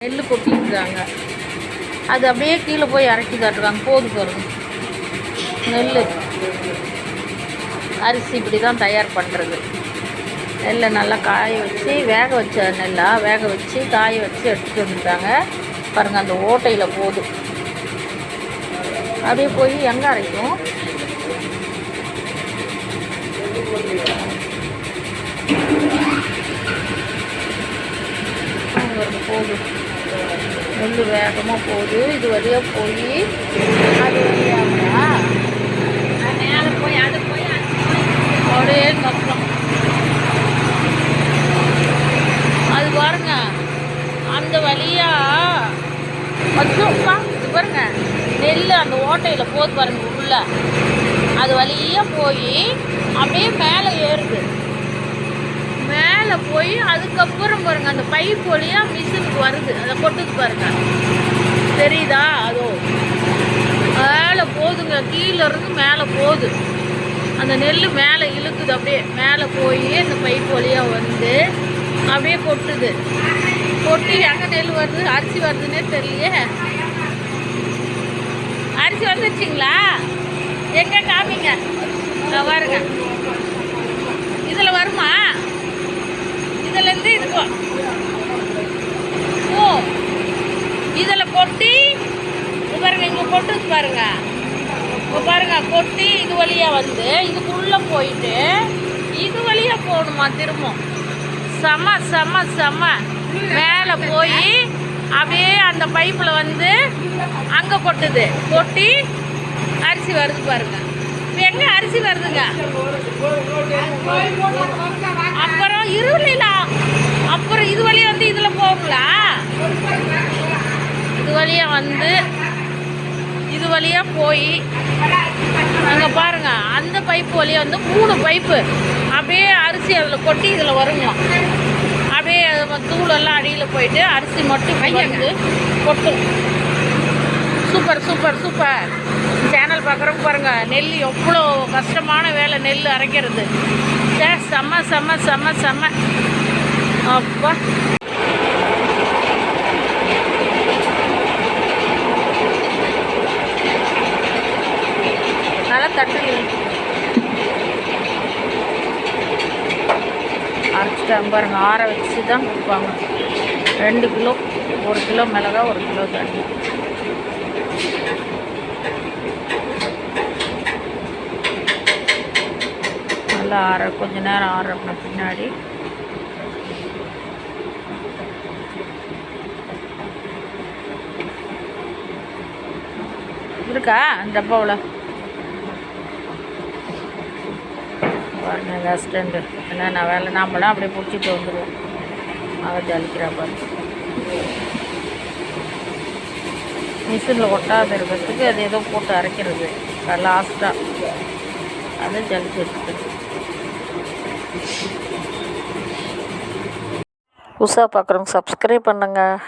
நெல் கொட்டிட்டுருக்காங்க அது அப்படியே கீழே போய் இறக்கி காட்டுறாங்க. போது பாருங்க நெல் அரிசி இப்படி தான் தயார் பண்ணுறது நெல்லை நல்லா காய வச்சு வேக வச்ச நெல்லாக வேக வச்சு காய வச்சு எடுத்துகிட்டு வந்துட்டாங்க. பாருங்கள் அந்த ஓட்டையில் போகுது அப்படியே போய் எங்கே அரைக்கும்? போதும். நெல் வேகமாக போகுது. இது வழியாக போய் அது வழியாங்களா? மேலே போய் அது போய் அப்படியே கப்பம் அது பாருங்க. அந்த வழியா அச்சோப்பா இது பாருங்க. நெல் அந்த ஓட்டையில் போகுது பாருங்க உள்ள. அது வழியா போய் அப்படியே மேலே ஏறுது. மேலே போய் அதுக்கப்புறம் பாருங்க அந்த பைப் வழியா மிஷினுக்கு வருது. அதை கொட்டுது பாருங்க. தெரியுதா? அதோ. மேலே போதுங்க. கீழே இருந்து மேலே போகுது. அந்த நெல் மேலே இழுக்குது அப்படியே. மேலே போய் அந்த பைப் வழியாக வந்து அப்படியே கொட்டுது. கொட்டி எங்கே நெல் வருது? அரிசி வருதுன்னே தெரியலையே. அரிசி வந்துருச்சிங்களா? எங்கே காமிங்க? வருங்க பாருங்க. இதில் வருமா இதுலேருந்து இது போ- ஓ இதில் கொட்டி இது பாருங்க இங்கே கொட்டுது பாருங்க. இப்போ பாருங்க கொட்டி இது வழியாக வந்து இதுக்குள்ளே போயிட்டு இது வழியாக போகணுமா திரும்ப செம செம செம. மேலே போய் அப்படியே அந்த பைப்பில் வந்து அங்கே கொட்டுது. கொட்டி அரிசி வருது பாருங்க. இப்போ எங்கே அரிசி வருதுங்க? அப்புறம் இருளிலாம் அப்புறம் இது வழியாக வந்து இதில் போகுங்களா? இது வழியாக வந்து வழியாக போய் அங்கே பாருங்க அந்த பைப்பு வழியாக வந்து மூணு பைப்பு அப்படியே அரிசி அதில் கொட்டி இதில் வருங்க. அப்படியே அது தூளெல்லாம் அடியில் போயிட்டு அரிசி மட்டும் வந்து கொட்டும். Super super super. சேனல் பார்க்குறவங்க பாருங்க நெல் எவ்வளோ கஷ்டமான வேலை நெல் அரைக்கிறது. சே செம்ம செம்ம செம்ம செம்ம அப்பா. நல்லா அரைச்சிட்டாங்க ஆற வச்சு தான் கொடுப்பாங்க. ரெண்டு கிலோ ஒரு கிலோ மிளகா ஒரு கிலோ தண்ணி. நல்லா ஆற கொஞ்ச நேரம் ஆறப்ப பின்னாடி. இருக்கா? அந்த டப்பாவில் பாருங்க கேஸ் ஸ்டாண்டு என்னென்ன வேலை நாமெல்லாம் அப்படியே பிடிச்சிட்டு வந்துடுவோம் அவள் ஜலிக்கிறா பாருங்க மிஷினில் ஒட்டாத இருக்கிறதுக்கு அது ஏதோ போட்டு அரைக்கிறது. லாஸ்ட்டாக அதை ஜலிச்சு எடுத்துக்கிறது புதுசாக பார்க்குறவங்க சப்ஸ்கிரைப் பண்ணுங்கள்